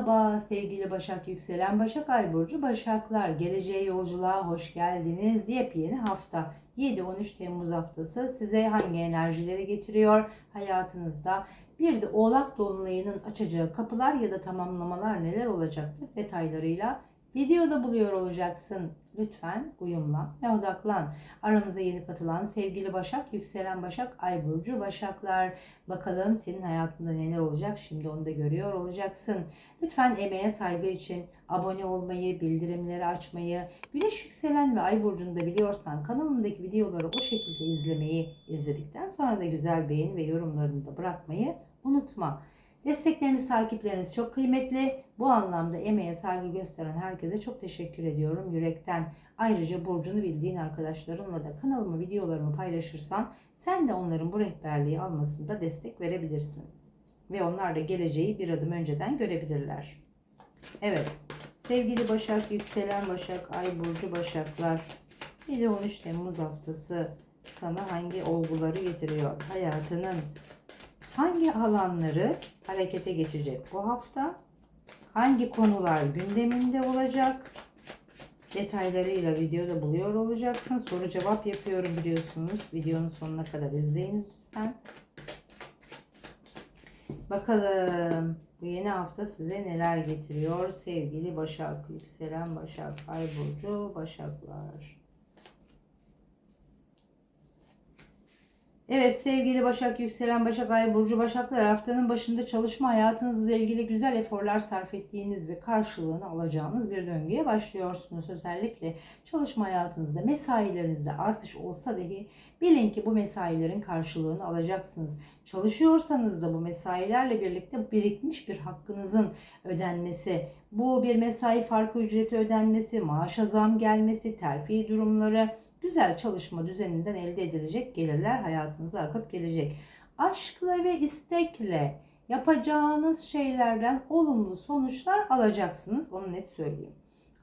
Merhaba sevgili Başak Yükselen Başak Ay Burcu Başaklar. Geleceğe yolculuğa hoş geldiniz. Yepyeni hafta 7-13 Temmuz haftası size hangi enerjileri getiriyor hayatınızda? Bir de Oğlak Dolunay'ının açacağı kapılar ya da tamamlamalar neler olacaktır detaylarıyla videoda buluyor olacaksın. Lütfen uyumlan ve odaklan. Aramıza yeni katılan sevgili Başak, yükselen Başak, Ay Burcu Başaklar. Bakalım senin hayatında neler olacak şimdi onu da görüyor olacaksın. Lütfen emeğe saygı için abone olmayı, bildirimleri açmayı, Güneş yükselen ve Ay Burcu'nu da biliyorsan kanalımdaki videoları o şekilde izlemeyi, izledikten sonra da güzel beğeni ve yorumlarını da bırakmayı unutma. Destekleriniz, takipleriniz çok kıymetli. Bu anlamda emeğe saygı gösteren herkese çok teşekkür ediyorum yürekten. Ayrıca Burcu'nu bildiğin arkadaşlarınla da kanalımı, videolarımı paylaşırsan sen de onların bu rehberliği almasında destek verebilirsin. Ve onlar da geleceği bir adım önceden görebilirler. Evet, sevgili Başak, yükselen Başak, Ay Burcu Başaklar. 7-13 Temmuz haftası sana hangi olguları getiriyor? Hayatının hangi alanları harekete geçecek bu hafta? Hangi konular gündeminde olacak? Detaylarıyla videoda buluyor olacaksın. Soru cevap yapıyorum biliyorsunuz. Videonun sonuna kadar izleyiniz lütfen. Bakalım bu yeni hafta size neler getiriyor sevgili Başak, yükselen Başak, Ay Burcu, Başaklar. Evet sevgili Başak, yükselen Başak, Ay Burcu, Başaklar haftanın başında çalışma hayatınızla ilgili güzel eforlar sarf ettiğiniz ve karşılığını alacağınız bir döngüye başlıyorsunuz. Özellikle çalışma hayatınızda, mesailerinizde artış olsa dahi bilin ki bu mesailerin karşılığını alacaksınız. Çalışıyorsanız da bu mesailerle birlikte birikmiş bir hakkınızın ödenmesi, bu bir mesai farkı ücreti ödenmesi, maaşa zam gelmesi, terfi durumları, güzel çalışma düzeninden elde edilecek gelirler hayatınıza akıp gelecek. Aşkla ve istekle yapacağınız şeylerden olumlu sonuçlar alacaksınız. Onu net söyleyeyim.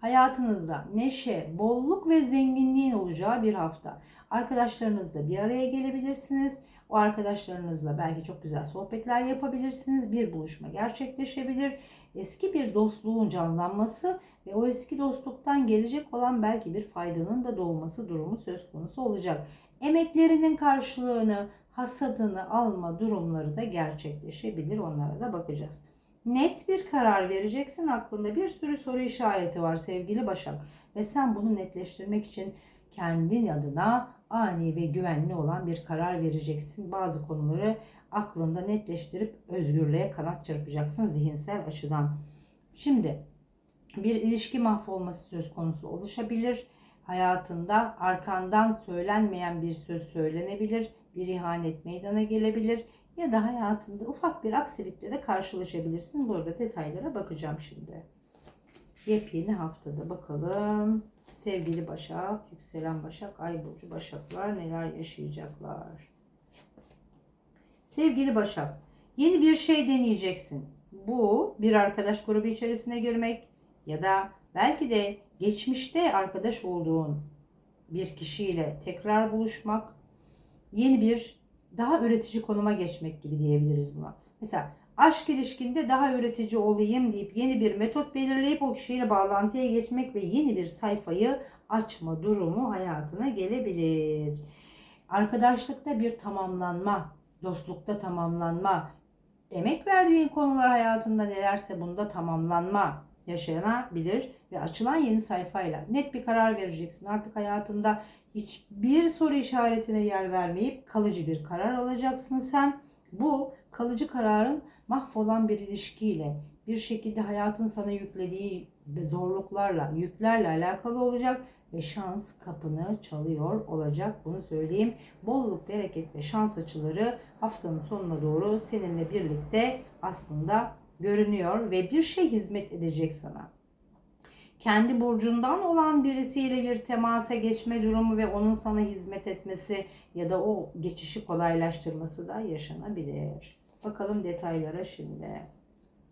Hayatınızda neşe, bolluk ve zenginliğin olacağı bir hafta. Arkadaşlarınızla bir araya gelebilirsiniz. O arkadaşlarınızla belki çok güzel sohbetler yapabilirsiniz. Bir buluşma gerçekleşebilir. Eski bir dostluğun canlanması ve o eski dostluktan gelecek olan belki bir faydanın da doğması durumu söz konusu olacak. Emeklerinin karşılığını, hasadını alma durumları da gerçekleşebilir. Onlara da bakacağız. Net bir karar vereceksin. Aklında bir sürü soru işareti var sevgili Başak. Ve sen bunu netleştirmek için kendin adına ani ve güvenli olan bir karar vereceksin. Bazı konuları aklında netleştirip özgürlüğe kanat çırpacaksın zihinsel açıdan. Şimdi bir ilişki mahvolması söz konusu oluşabilir. Hayatında arkandan söylenmeyen bir söz söylenebilir. Bir ihanet meydana gelebilir. Ya da hayatında ufak bir aksilikle de karşılaşabilirsin. Burada detaylara bakacağım şimdi. Yepyeni haftada bakalım. Sevgili Başak, yükselen Başak, Ay Burcu Başaklar neler yaşayacaklar? Sevgili Başak, yeni bir şey deneyeceksin. Bu bir arkadaş grubu içerisine girmek ya da belki de geçmişte arkadaş olduğun bir kişiyle tekrar buluşmak, yeni bir daha üretici konuma geçmek gibi diyebiliriz buna. Mesela aşk ilişkinde daha üretici olayım deyip yeni bir metot belirleyip o kişiyle bağlantıya geçmek ve yeni bir sayfayı açma durumu hayatına gelebilir. Arkadaşlıkta bir tamamlanma, dostlukta tamamlanma, emek verdiğin konular hayatında nelerse bunda tamamlanma yaşanabilir ve açılan yeni sayfayla net bir karar vereceksin. Artık hayatında hiçbir soru işaretine yer vermeyip kalıcı bir karar alacaksın sen. Bu kalıcı kararın mahvolan bir ilişkiyle bir şekilde hayatın sana yüklediği zorluklarla, yüklerle alakalı olacak ve şans kapını çalıyor olacak. Bunu söyleyeyim. Bolluk, bereket ve şans açıları haftanın sonuna doğru seninle birlikte aslında görünüyor ve bir şey hizmet edecek sana. Kendi burcundan olan birisiyle bir temasa geçme durumu ve onun sana hizmet etmesi ya da o geçişi kolaylaştırması da yaşanabilir. Bakalım detaylara şimdi.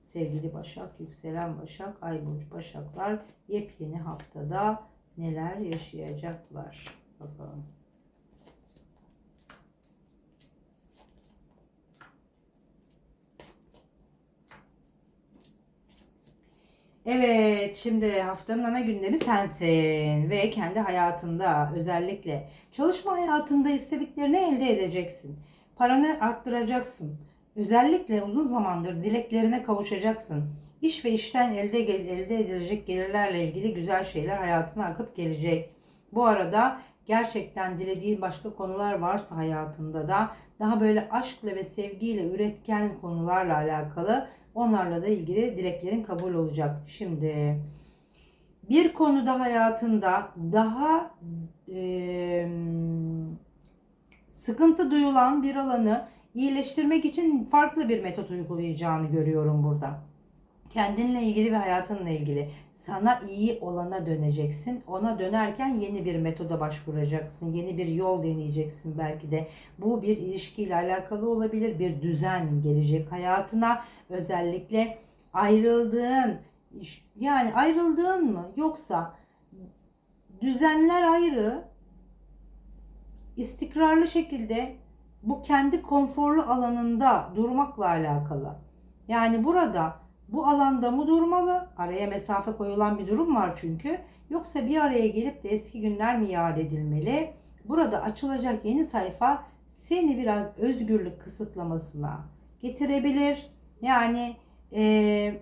Sevgili Başak, yükselen Başak, Ay burcu Başaklar yepyeni haftada neler yaşayacaklar? Bakalım. Evet, şimdi haftanın ana gündemi sensin ve kendi hayatında özellikle çalışma hayatında istediklerini elde edeceksin. Paranı arttıracaksın. Özellikle uzun zamandır dileklerine kavuşacaksın. İş ve işten elde elde edilecek gelirlerle ilgili güzel şeyler hayatına akıp gelecek. Bu arada gerçekten dilediğin başka konular varsa hayatında da daha böyle aşkla ve sevgiyle üretken konularla alakalı onlarla da ilgili dileklerin kabul olacak. Şimdi bir konuda hayatında daha eee, sıkıntı duyulan bir alanı iyileştirmek için farklı bir metot uygulayacağını görüyorum burada. Kendinle ilgili ve hayatınla ilgili sana iyi olana döneceksin. Ona dönerken yeni bir metoda başvuracaksın. Yeni bir yol deneyeceksin belki de. Bu bir ilişkiyle alakalı olabilir. Bir düzen gelecek hayatına. Özellikle ayrıldığın yani ayrıldığın mı yoksa düzenler ayrı istikrarlı şekilde bu kendi konforlu alanında durmakla alakalı. Yani burada bu alanda mı durmalı? Araya mesafe koyulan bir durum var çünkü. Yoksa bir araya gelip de eski günler mi yad edilmeli? Burada açılacak yeni sayfa seni biraz özgürlük kısıtlamasına getirebilir. Yani eee,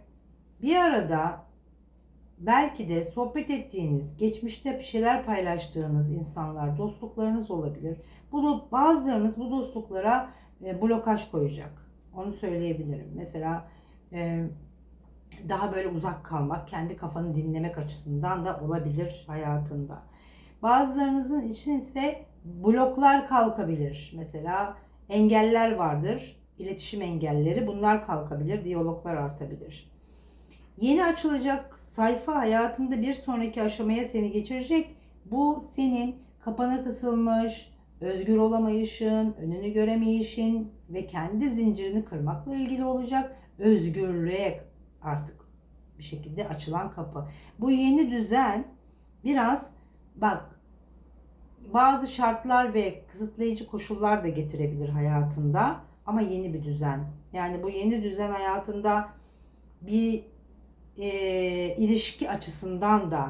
bir arada belki de sohbet ettiğiniz, geçmişte bir şeyler paylaştığınız insanlar, dostluklarınız olabilir. Bunu bazılarınız bu dostluklara e, blokaj koyacak. Onu söyleyebilirim. Mesela e, daha böyle uzak kalmak, kendi kafanı dinlemek açısından da olabilir hayatında. Bazılarınızın için ise bloklar kalkabilir. Mesela engeller vardır, iletişim engelleri. Bunlar kalkabilir, diyaloglar artabilir. Yeni açılacak sayfa hayatında bir sonraki aşamaya seni geçirecek. Bu senin kapana kısılmış, özgür olamayışın, önünü göremeyişin ve kendi zincirini kırmakla ilgili olacak. Özgürlüğe artık bir şekilde açılan kapı. Bu yeni düzen biraz bak bazı şartlar ve kısıtlayıcı koşullar da getirebilir hayatında ama yeni bir düzen. Yani bu yeni düzen hayatında bir e, ilişki açısından da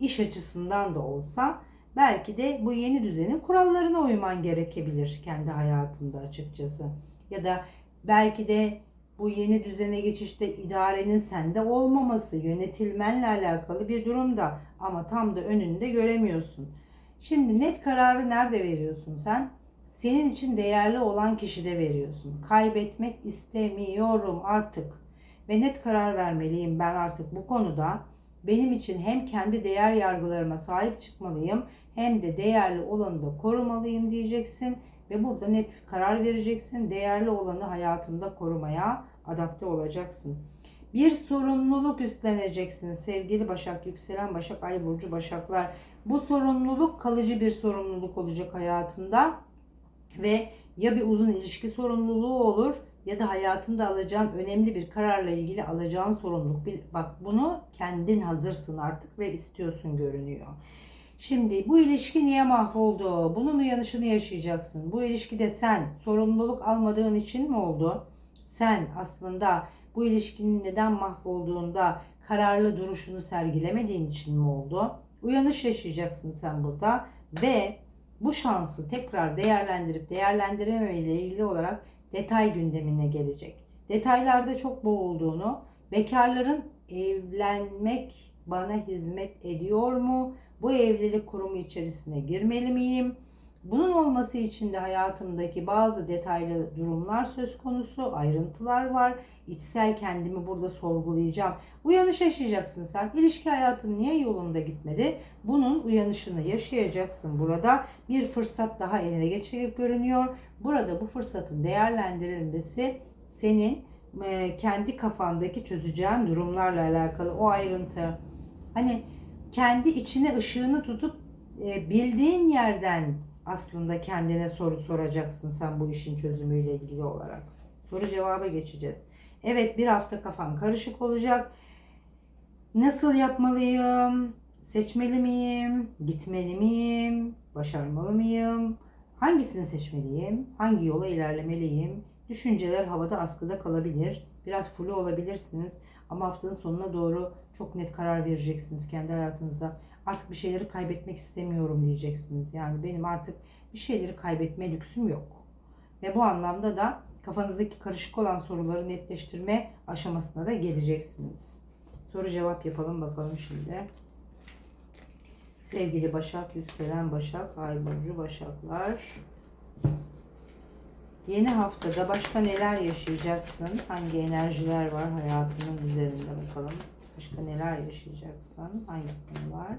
iş açısından da olsa belki de bu yeni düzenin kurallarına uyman gerekebilir kendi hayatında açıkçası. Ya da belki de bu yeni düzene geçişte idarenin sende olmaması, yönetilmenle alakalı bir durumda ama tam da önünde göremiyorsun. Şimdi net kararı nerede veriyorsun sen? Senin için değerli olan kişide veriyorsun. Kaybetmek istemiyorum artık ve net karar vermeliyim ben artık bu konuda. Benim için hem kendi değer yargılarıma sahip çıkmalıyım hem de değerli olanı da korumalıyım diyeceksin ve burada net karar vereceksin. Değerli olanı hayatında korumaya adapte olacaksın. Bir sorumluluk üstleneceksin sevgili Başak, yükselen Başak, Ay burcu Başaklar. Bu sorumluluk kalıcı bir sorumluluk olacak hayatında ve ya bir uzun ilişki sorumluluğu olur ya da hayatında alacağın önemli bir kararla ilgili alacağın sorumluluk. Bak bunu kendin hazırsın artık ve istiyorsun görünüyor. Şimdi bu ilişki niye mahvoldu? Bunun uyanışını yaşayacaksın. Bu ilişkide sen sorumluluk almadığın için mi oldu? Sen aslında bu ilişkinin neden mahvolduğunda kararlı duruşunu sergilemediğin için mi oldu? Uyanış yaşayacaksın sen burada ve bu şansı tekrar değerlendirip değerlendirememe ile ilgili olarak detay gündemine gelecek. Detaylarda çok boğulduğunu, bekarların evlenmek bana hizmet ediyor mu? Bu evlilik kurumu içerisine girmeli miyim? Bunun olması için de hayatımdaki bazı detaylı durumlar söz konusu, ayrıntılar var. İçsel kendimi burada sorgulayacağım. Uyanış yaşayacaksın sen. İlişki hayatın niye yolunda gitmedi? Bunun uyanışını yaşayacaksın burada. Bir fırsat daha eline geçecek görünüyor. Burada bu fırsatın değerlendirilmesi senin kendi kafandaki çözeceğin durumlarla alakalı o ayrıntı. Hani kendi içine ışığını tutup e, bildiğin yerden aslında kendine soru soracaksın sen bu işin çözümüyle ilgili olarak. Soru cevaba geçeceğiz. Evet bir hafta kafan karışık olacak. Nasıl yapmalıyım? Seçmeli miyim? Gitmeli miyim? Başarmalı mıyım? Hangisini seçmeliyim? Hangi yola ilerlemeliyim? Düşünceler havada askıda kalabilir. Biraz flu olabilirsiniz. Ama haftanın sonuna doğru çok net karar vereceksiniz kendi hayatınızda. Artık bir şeyleri kaybetmek istemiyorum diyeceksiniz. Yani benim artık bir şeyleri kaybetme lüksüm yok. Ve bu anlamda da kafanızdaki karışık olan soruları netleştirme aşamasına da geleceksiniz. Soru cevap yapalım bakalım şimdi. Sevgili Başak, yükselen Başak, Ay burcu Başaklar. Yeni haftada başka neler yaşayacaksın? Hangi enerjiler var hayatının üzerinde bakalım. Başka neler yaşayacaksın? Hangi konular?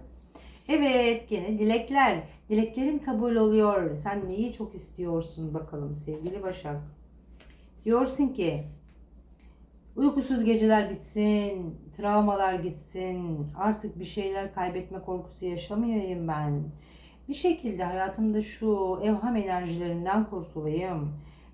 Evet gene dilekler. Dileklerin kabul oluyor. Sen neyi çok istiyorsun bakalım sevgili Başak. Diyorsun ki uykusuz geceler bitsin, travmalar gitsin, artık bir şeyler kaybetme korkusu yaşamayayım ben. Bir şekilde hayatımda şu evham enerjilerinden kurtulayım.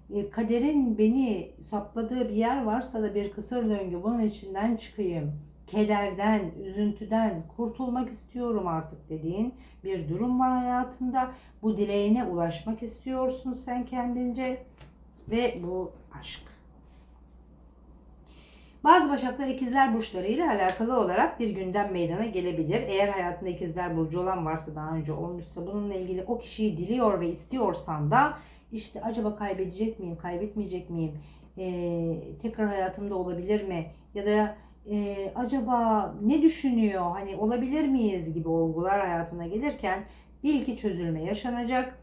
E, Kaderin beni sapladığı bir yer varsa da bir kısır döngü bunun içinden çıkayım. Kederden, üzüntüden kurtulmak istiyorum artık dediğin bir durum var hayatında. Bu dileğine ulaşmak istiyorsun sen kendince ve bu aşk. Bazı başaklar ikizler burçları ile alakalı olarak bir gündem meydana gelebilir. Eğer hayatında ikizler burcu olan varsa daha önce olmuşsa bununla ilgili o kişiyi diliyor ve istiyorsan da işte acaba kaybedecek miyim, kaybetmeyecek miyim, Ee, tekrar hayatımda olabilir mi ya da e, acaba ne düşünüyor, hani olabilir miyiz gibi olgular hayatına gelirken bil ki çözülme yaşanacak.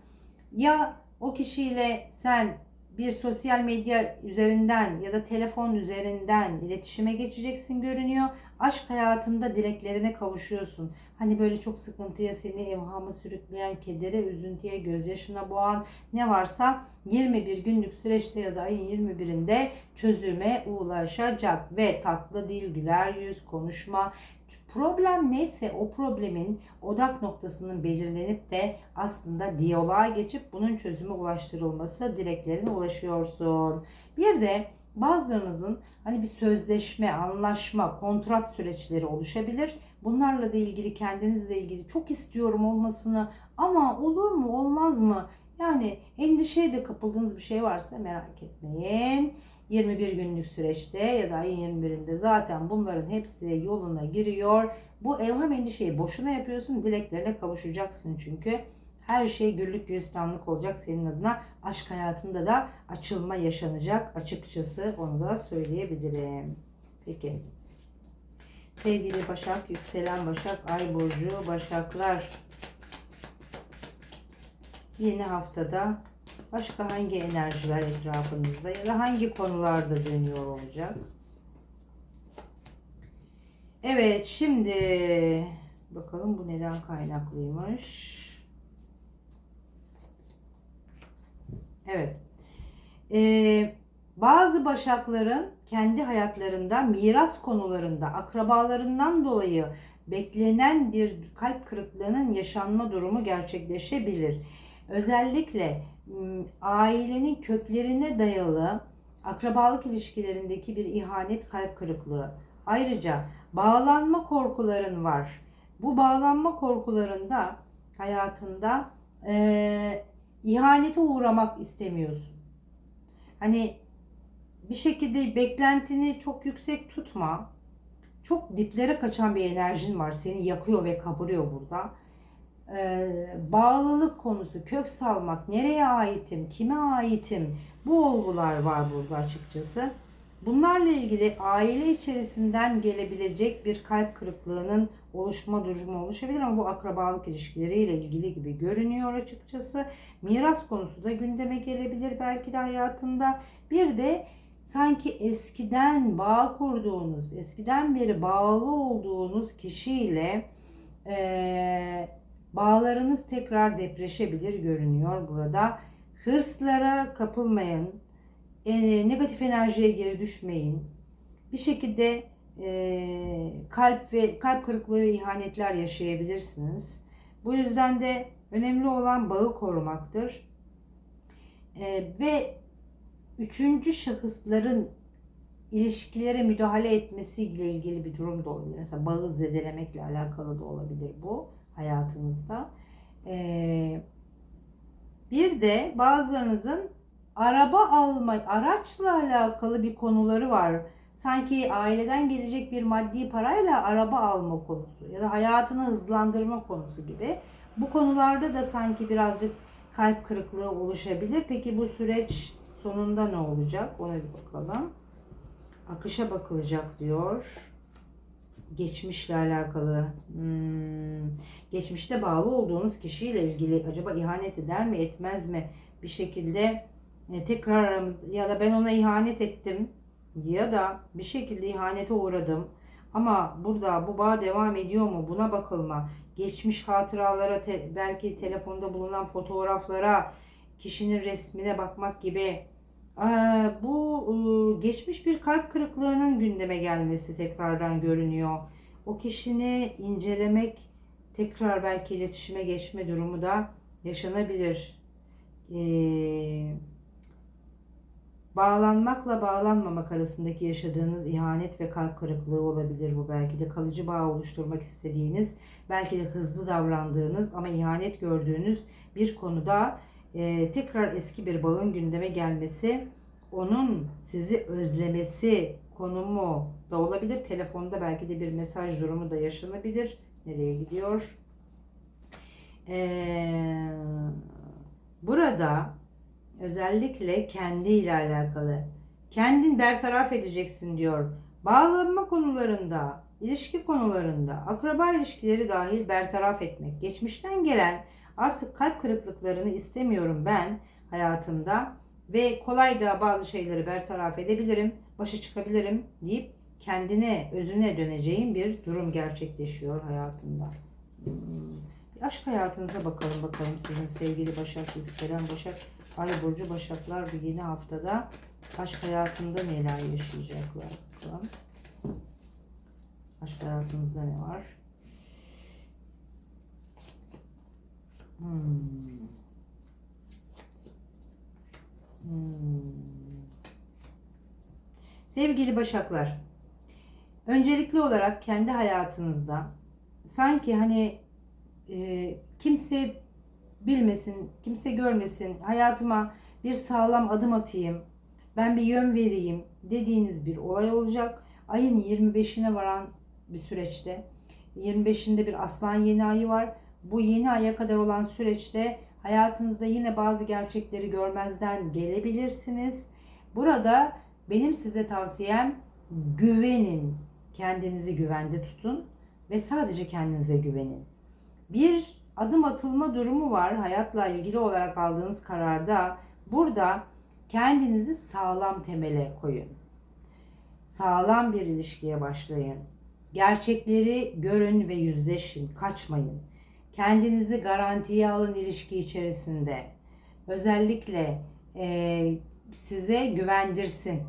Ya o kişiyle sen bir sosyal medya üzerinden ya da telefon üzerinden iletişime geçeceksin görünüyor. Aşk hayatında dileklerine kavuşuyorsun. Hani böyle çok sıkıntıya seni evhama sürükleyen, kedere, üzüntüye, gözyaşına boğan ne varsa 21 günlük süreçte ya da ayın 21'inde çözüme ulaşacak ve tatlı dil, güler yüz, konuşma, problem neyse o problemin odak noktasının belirlenip de aslında diyaloğa geçip bunun çözüme ulaştırılması dileklerine ulaşıyorsun. Bir de bazılarınızın hani bir sözleşme, anlaşma, kontrat süreçleri oluşabilir. Bunlarla da ilgili kendinizle ilgili çok istiyorum olmasını ama olur mu olmaz mı? Yani endişeye de kapıldığınız bir şey varsa merak etmeyin. 21 günlük süreçte ya da ayın 21'inde zaten bunların hepsi yoluna giriyor. Bu evham endişeyi boşuna yapıyorsun. Dileklerine kavuşacaksın çünkü. Her şey güllük gülistanlık olacak senin adına. Aşk hayatında da açılma yaşanacak açıkçası onu da söyleyebilirim. Peki. Sevgili Başak, yükselen Başak, Ay Burcu, Başaklar. Yeni haftada başka hangi enerjiler etrafınızda ya da hangi konularda dönüyor olacak? Evet, şimdi bakalım bu neden kaynaklıymış. Evet. Ee, bazı başakların kendi hayatlarında miras konularında akrabalarından dolayı beklenen bir kalp kırıklığının yaşanma durumu gerçekleşebilir. Özellikle ailenin köklerine dayalı akrabalık ilişkilerindeki bir ihanet kalp kırıklığı. Ayrıca bağlanma korkuların var. Bu bağlanma korkularında hayatında e, ihanete uğramak istemiyorsun. Hani bir şekilde beklentini çok yüksek tutma. Çok diplere kaçan bir enerjin var. Seni yakıyor ve kaburuyor burada. Ee, bağlılık konusu, kök salmak, nereye aitim, kime aitim bu olgular var burada açıkçası. Bunlarla ilgili aile içerisinden gelebilecek bir kalp kırıklığının oluşma durumu oluşabilir ama bu akrabalık ilişkileriyle ilgili gibi görünüyor açıkçası. Miras konusu da gündeme gelebilir belki de hayatında. Bir de sanki eskiden bağ kurduğunuz, eskiden beri bağlı olduğunuz kişiyle e, bağlarınız tekrar depreşebilir görünüyor burada. Hırslara kapılmayın, e, negatif enerjiye geri düşmeyin. Bir şekilde e, kalp ve kalp kırıklığı ve ihanetler yaşayabilirsiniz. Bu yüzden de önemli olan bağı korumaktır. E, ve üçüncü şahısların ilişkilere müdahale etmesiyle ilgili bir durum da olabilir. Mesela bağı zedelemekle alakalı da olabilir bu hayatınızda. Ee, bir de bazılarınızın araba alma, araçla alakalı bir konuları var. Sanki aileden gelecek bir maddi parayla araba alma konusu ya da hayatını hızlandırma konusu gibi. Bu konularda da sanki birazcık kalp kırıklığı oluşabilir. Peki bu süreç sonunda ne olacak? Ona bir bakalım. Akışa bakılacak diyor. Geçmişle alakalı. Hmm. Geçmişte bağlı olduğunuz kişiyle ilgili acaba ihanet eder mi etmez mi? Bir şekilde e, tekrar aramızda ya da ben ona ihanet ettim ya da bir şekilde ihanete uğradım. Ama burada bu bağ devam ediyor mu? Buna bakılma. Geçmiş hatıralara, te- belki telefonda bulunan fotoğraflara, kişinin resmine bakmak gibi Ee, bu e, geçmiş bir kalp kırıklığının gündeme gelmesi tekrardan görünüyor. O kişini incelemek, tekrar belki iletişime geçme durumu da yaşanabilir. Ee, bağlanmakla bağlanmamak arasındaki yaşadığınız ihanet ve kalp kırıklığı olabilir bu. Belki de kalıcı bağ oluşturmak istediğiniz, belki de hızlı davrandığınız ama ihanet gördüğünüz bir konuda e, tekrar eski bir bağın gündeme gelmesi, onun sizi özlemesi konumu da olabilir. Telefonda belki de bir mesaj durumu da yaşanabilir. Nereye gidiyor? Ee, burada özellikle kendi ile alakalı kendin bertaraf edeceksin diyor. Bağlanma konularında, ilişki konularında, akraba ilişkileri dahil bertaraf etmek. Geçmişten gelen artık kalp kırıklıklarını istemiyorum ben hayatımda ve kolay da bazı şeyleri bertaraf edebilirim, başa çıkabilirim deyip kendine, özüne döneceğin bir durum gerçekleşiyor hayatında. Bir aşk hayatınıza bakalım bakalım sizin sevgili Başak, yükselen Başak, Ay Burcu Başaklar bu yeni haftada aşk hayatında neler yaşayacaklar bakalım. Aşk hayatınızda ne var? Hmm. Hmm. Sevgili Başaklar, öncelikli olarak kendi hayatınızda sanki hani e, kimse bilmesin, kimse görmesin, hayatıma bir sağlam adım atayım, ben bir yön vereyim dediğiniz bir olay olacak. Ayın 25'ine varan bir süreçte. 25'inde bir aslan yeni ayı var. Bu yeni aya kadar olan süreçte hayatınızda yine bazı gerçekleri görmezden gelebilirsiniz. Burada benim size tavsiyem güvenin. Kendinizi güvende tutun ve sadece kendinize güvenin. Bir adım atılma durumu var hayatla ilgili olarak aldığınız kararda. Burada kendinizi sağlam temele koyun. Sağlam bir ilişkiye başlayın. Gerçekleri görün ve yüzleşin, kaçmayın. Kendinizi garantiye alın ilişki içerisinde. Özellikle e, size güvendirsin.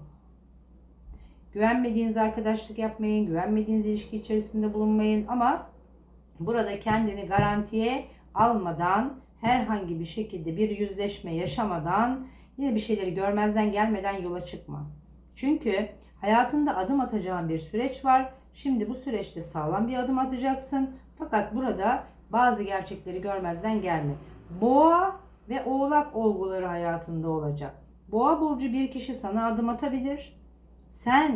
Güvenmediğiniz arkadaşlık yapmayın, güvenmediğiniz ilişki içerisinde bulunmayın ama burada kendini garantiye almadan herhangi bir şekilde bir yüzleşme yaşamadan yine bir şeyleri görmezden gelmeden yola çıkma. Çünkü hayatında adım atacağın bir süreç var. Şimdi bu süreçte sağlam bir adım atacaksın. Fakat burada bazı gerçekleri görmezden gelme. Boğa ve oğlak olguları hayatında olacak. Boğa burcu bir kişi sana adım atabilir. Sen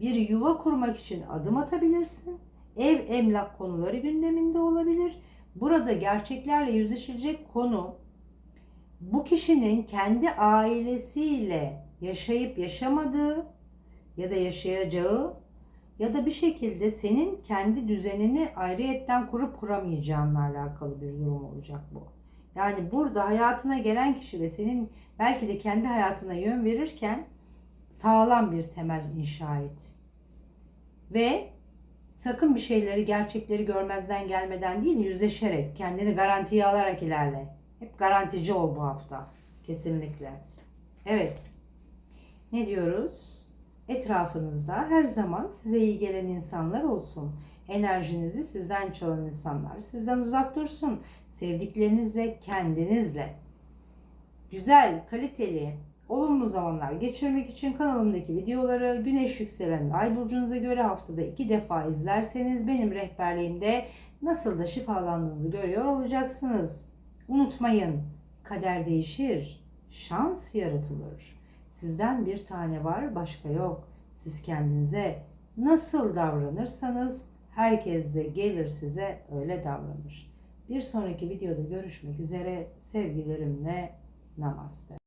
bir yuva kurmak için adım atabilirsin. Ev emlak konuları gündeminde olabilir. Burada gerçeklerle yüzleşilecek konu bu kişinin kendi ailesiyle yaşayıp yaşamadığı ya da yaşayacağı ya da bir şekilde senin kendi düzenini ayrıyetten kurup kuramayacağınla alakalı bir durum olacak bu. Yani burada hayatına gelen kişi ve senin belki de kendi hayatına yön verirken sağlam bir temel inşa et. Ve sakın bir şeyleri, gerçekleri görmezden gelmeden değil, yüzleşerek, kendini garantiye alarak ilerle. Hep garantici ol bu hafta. Kesinlikle. Evet. Ne diyoruz? Etrafınızda her zaman size iyi gelen insanlar olsun. Enerjinizi sizden çalan insanlar sizden uzak dursun. Sevdiklerinizle, kendinizle. Güzel, kaliteli, olumlu zamanlar geçirmek için kanalımdaki videoları güneş yükselen ay burcunuza göre haftada iki defa izlerseniz benim rehberliğimde nasıl da şifalandığınızı görüyor olacaksınız. Unutmayın, kader değişir, şans yaratılır. Sizden bir tane var, başka yok. Siz kendinize nasıl davranırsanız herkes de gelir size öyle davranır. Bir sonraki videoda görüşmek üzere. Sevgilerimle namaste.